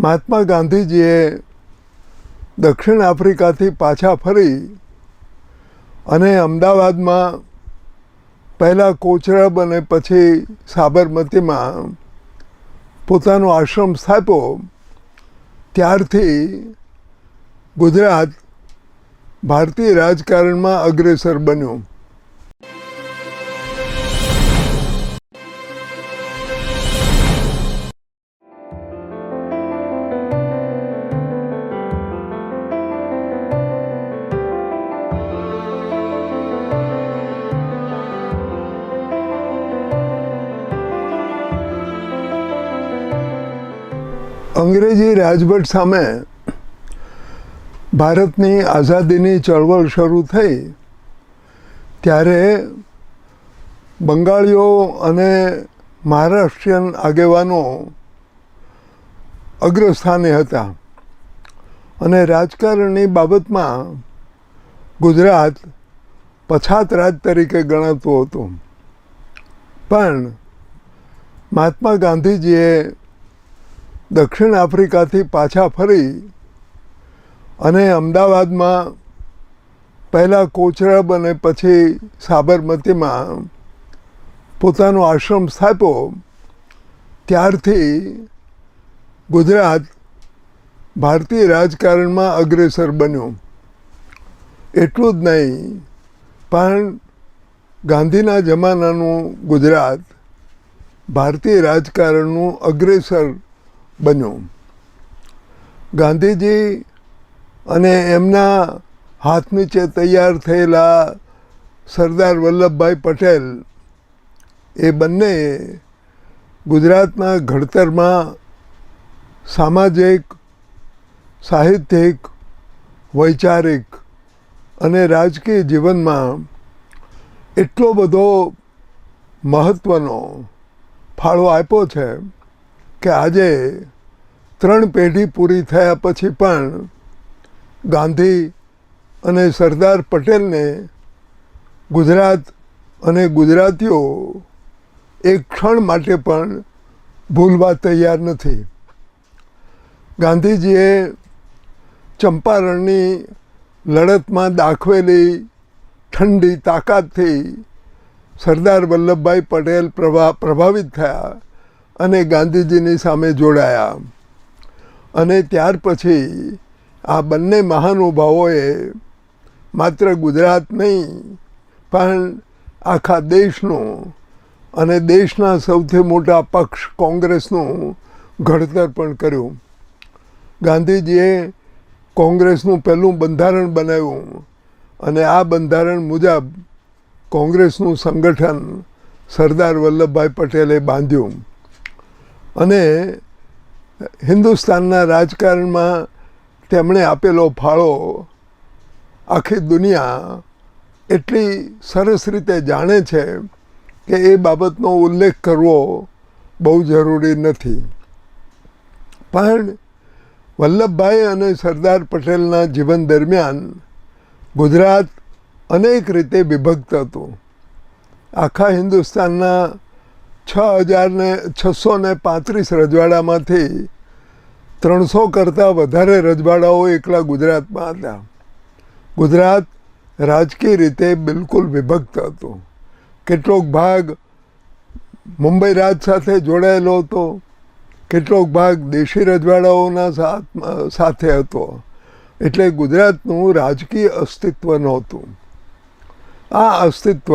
મહાત્મા ગાંધીજીએ દક્ષિણ આફ્રિકાથી પાછા ફરી અને અમદાવાદમાં પહેલાં કોચરબ અને પછી સાબરમતીમાં પોતાનો આશ્રમ સ્થાપ્યો. ત્યારથી ગુજરાત ભારતીય રાજકારણમાં અગ્રેસર બન્યું. અંગ્રેજી રાજવટ સામે ભારતની આઝાદીની ચળવળ શરૂ થઈ ત્યારે બંગાળીઓ અને મહારાષ્ટ્રીયન આગેવાનો અગ્રસ્થાને હતા અને રાજકારણની બાબતમાં ગુજરાત પછાત રાજ તરીકે ગણાતું હતું. પણ મહાત્મા ગાંધીજીએ દક્ષિણ આફ્રિકાથી પાછા ફરી અને અમદાવાદમાં પહેલાં કોચરબ અને પછી સાબરમતીમાં પોતાનો આશ્રમ સ્થાપ્યો. ત્યારથી ગુજરાત ભારતીય રાજકારણમાં અગ્રેસર બન્યું. એટલું જ નહીં, પણ ગાંધીના જમાનાનું ગુજરાત ભારતીય રાજકારણનું અગ્રેસર બન્યું. ગાંધીજી અને એમના હાથ નીચે તૈયાર થયેલા સરદાર વલ્લભભાઈ પટેલ, એ બંને ગુજરાતના ઘડતરમાં સામાજિક, સાહિત્યિક, વૈચારિક અને રાજકીય જીવનમાં એટલો બધો મહત્ત્વનો ફાળો આપ્યો છે કે આજે ત્રણ પેઢી પૂરી થયા પછી પણ ગાંધી અને સરદાર પટેલને ગુજરાત અને ગુજરાતીઓ એક ક્ષણ માટે પણ ભૂલવા તૈયાર નથી. ગાંધીજીએ ચંપારણની લડતમાં દાખવેલી ઠંડી તાકાતથી સરદાર વલ્લભભાઈ પટેલ પ્રભા પ્રભાવિત થયા અને ગાંધીજીની સામે જોડાયા. અને ત્યાર પછી આ બંને મહાનુભાવોએ માત્ર ગુજરાત નહીં, પણ આખા દેશનું અને દેશના સૌથી મોટા પક્ષ કોંગ્રેસનું ઘડતર પણ કર્યું. ગાંધીજીએ કોંગ્રેસનું પહેલું બંધારણ બનાવ્યું અને આ બંધારણ મુજબ કોંગ્રેસનું સંગઠન સરદાર વલ્લભભાઈ પટેલે બાંધ્યું. અને હિન્દુસ્તાનના રાજકારણમાં તેમણે આપેલો ફાળો આખી દુનિયા એટલી સરસ રીતે જાણે છે કે એ બાબતનો ઉલ્લેખ કરવો બહુ જરૂરી નથી. પણ વલ્લભભાઈ અને સરદાર પટેલના જીવન દરમિયાન ગુજરાત અનેક રીતે વિભક્ત હતું. આખા હિન્દુસ્તાનના છ હજારને છસો ને પાંત્રીસ રજવાડામાંથી ત્રણસો કરતાં વધારે રજવાડાઓ એકલા ગુજરાતમાં હતા. ગુજરાત રાજકીય રીતે બિલકુલ વિભક્ત હતું. કેટલોક ભાગ મુંબઈ રાજ સાથે જોડાયેલો હતો. કેટલોક ભાગ દેશી રજવાડાઓના સાથે હતો. એટલે ગુજરાતનું રાજકીય અસ્તિત્વ નહોતું. આ અસ્તિત્વ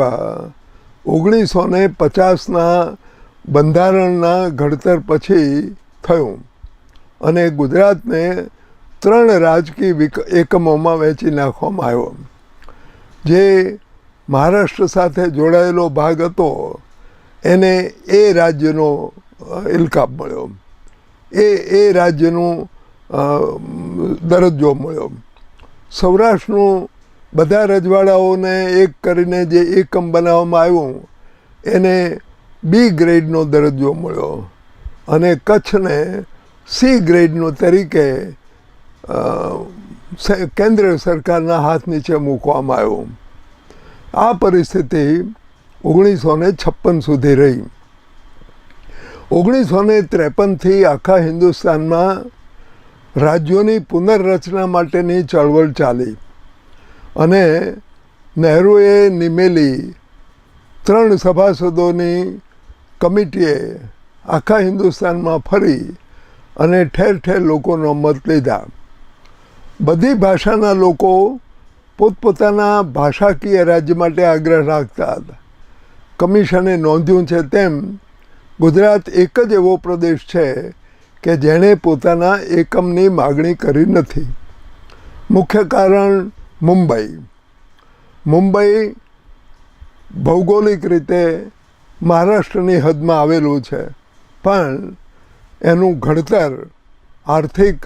ઓગણીસો ને પચાસના બંધારણના ઘડતર પછી થયું અને ગુજરાતને ત્રણ રાજકીય એકમોમાં વહેંચી નાખવામાં આવ્યો. જે મહારાષ્ટ્ર સાથે જોડાયેલો ભાગ હતો, એને એ રાજ્યનો ઇલકાબ મળ્યો. એ એ રાજ્યનું દરજ્જો મળ્યો. સૌરાષ્ટ્રનું બધા રજવાડાઓને એક કરીને જે એકમ બનાવવામાં આવ્યું એને બી ગ્રેડનો દરજ્જો મળ્યો અને કચ્છને સી ગ્રેડનો તરીકે કેન્દ્ર સરકારના હાથ નીચે મૂકવામાં આવ્યો આ પરિસ્થિતિ ઓગણીસો ને છપ્પન સુધી રહી. ઓગણીસો ને ત્રેપનથી આખા હિન્દુસ્તાનમાં રાજ્યોની પુનર્રચના માટેની ચળવળ ચાલી. અને નહેરુએ નિમેલી ત્રણ સભાસદોની કમિટીએ આખા હિન્દુસ્તાનમાં ફરી અને ઠેર ઠેર લોકોનો મત લીધા. બધી ભાષાના લોકો પોતપોતાના ભાષાકીય રાજ્ય માટે આગ્રહ રાખતા હતા. કમિશને નોંધ્યું છે તેમ ગુજરાત એક જ એવો પ્રદેશ છે કે જેણે પોતાના એકમની માગણી કરી નથી. મુખ્ય કારણ મુંબઈ. મુંબઈ ભૌગોલિક રીતે મહારાષ્ટ્રની હદમાં આવેલું છે. પણ એનું ઘડતર આર્થિક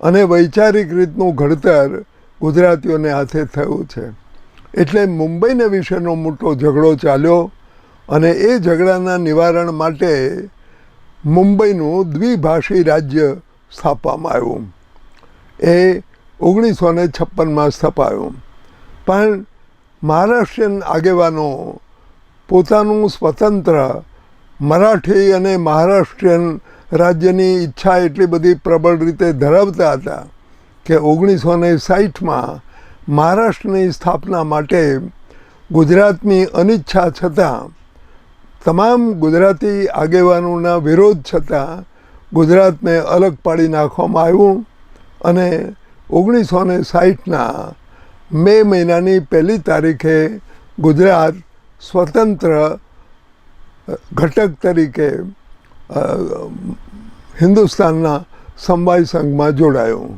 અને વૈચારિક રીતનું ઘડતર ગુજરાતીઓને હાથે થયું છે. એટલે મુંબઈને વિશેનો મોટો ઝઘડો ચાલ્યો અને એ ઝઘડાના નિવારણ માટે મુંબઈનું દ્વિભાષી રાજ્ય સ્થાપવામાં આવ્યું. એ ઓગણીસો ને છપ્પનમાં સ્થપાયું. પણ મહારાષ્ટ્રીયન આગેવાનો પોતાનું સ્વતંત્ર મરાઠી અને મહારાષ્ટ્રીયન રાજ્યની ઈચ્છા એટલી બધી પ્રબળ રીતે ધરાવતા હતા કે ઓગણીસો ને સાહીઠમાં મહારાષ્ટ્રની સ્થાપના માટે ગુજરાતની અનિચ્છા છતાં, તમામ ગુજરાતી આગેવાનોના વિરોધ છતાં ગુજરાતને અલગ પાડી નાખવામાં આવ્યું અને ઓગણીસો ને સાહીઠના મે મહિનાની પહેલી તારીખે ગુજરાત સ્વતંત્ર ઘટક તરીકે હિન્દુસ્તાનના સમવાય સંઘમાં જોડાયું.